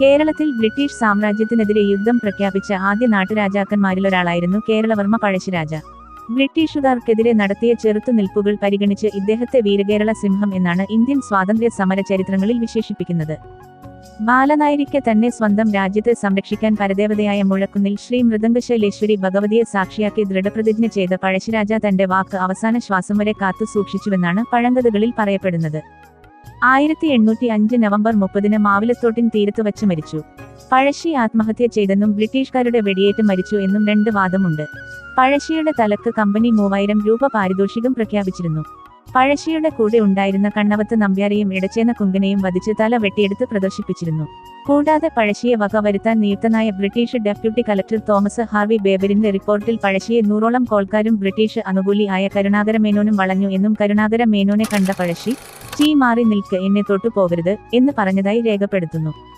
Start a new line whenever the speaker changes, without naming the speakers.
കേരളത്തിൽ ബ്രിട്ടീഷ് സാമ്രാജ്യത്തിനെതിരെ യുദ്ധം പ്രഖ്യാപിച്ച ആദ്യ നാട്ടുരാജാക്കന്മാരിലൊരാളായിരുന്നു കേരളവർമ്മ പഴശ്ശിരാജ. ബ്രിട്ടീഷുകാർക്കെതിരെ നടത്തിയ ചെറുത്തുനിൽപ്പുകൾ പരിഗണിച്ച് ഇദ്ദേഹത്തെ വീരകേരള സിംഹം എന്നാണ് ഇന്ത്യൻ സ്വാതന്ത്ര്യ സമര ചരിത്രങ്ങളിൽ വിശേഷിപ്പിക്കുന്നത്. ബാലനായിരിക്കെ തന്നെ സ്വന്തം രാജ്യത്തെ സംരക്ഷിക്കാൻ പരദേവതയായ മുഴക്കുന്നിൽ ശ്രീ മൃദംഗശൈലേശ്വരി ഭഗവതിയെ സാക്ഷിയാക്കി ദൃഢപ്രതിജ്ഞ ചെയ്ത പഴശ്ശിരാജ തന്റെ വാക്ക് അവസാന ശ്വാസം വരെ കാത്തു സൂക്ഷിച്ചുവെന്നാണ് പഴങ്കഥകളിൽ പറയപ്പെടുന്നത്. ആയിരത്തി എണ്ണൂറ്റി അഞ്ച് നവംബർ മുപ്പതിന് മാവിലത്തോട്ടിൻ തീരത്ത് വച്ച് മരിച്ചു. പഴശ്ശി ആത്മഹത്യ ചെയ്തെന്നും ബ്രിട്ടീഷുകാരുടെ വെടിയേറ്റ് മരിച്ചു എന്നും രണ്ട് വാദമുണ്ട്. പഴശ്ശിയുടെ തലക്ക് കമ്പനി മൂവായിരം രൂപ പാരിതോഷികം പ്രഖ്യാപിച്ചിരുന്നു. പഴശ്ശിയുടെ കൂടെ ഉണ്ടായിരുന്ന കണ്ണവത്ത് നമ്പ്യാരെയും ഇടച്ചേന കുങ്കനെയും വധിച്ച് തല വെട്ടിയെടുത്ത് പ്രദർശിപ്പിച്ചിരുന്നു. കൂടാതെ പഴശ്ശിയെ വക വരുത്താൻ നിയുക്തനായ British deputy collector Thomas Harvey ബേബറിന്റെ റിപ്പോർട്ടിൽ പഴശ്ശിയെ നൂറോളം കോൾക്കാരും ബ്രിട്ടീഷ് അനുകൂലി ആയ കരുണാകര മേനോനും വളഞ്ഞു എന്നും കരുണാകര മേനോനെ കണ്ട പഴശ്ശി ചീ മാറി നിൽക്ക് എന്നെ തൊട്ടു പോകരുത് എന്ന് പറഞ്ഞതായി രേഖപ്പെടുത്തുന്നു.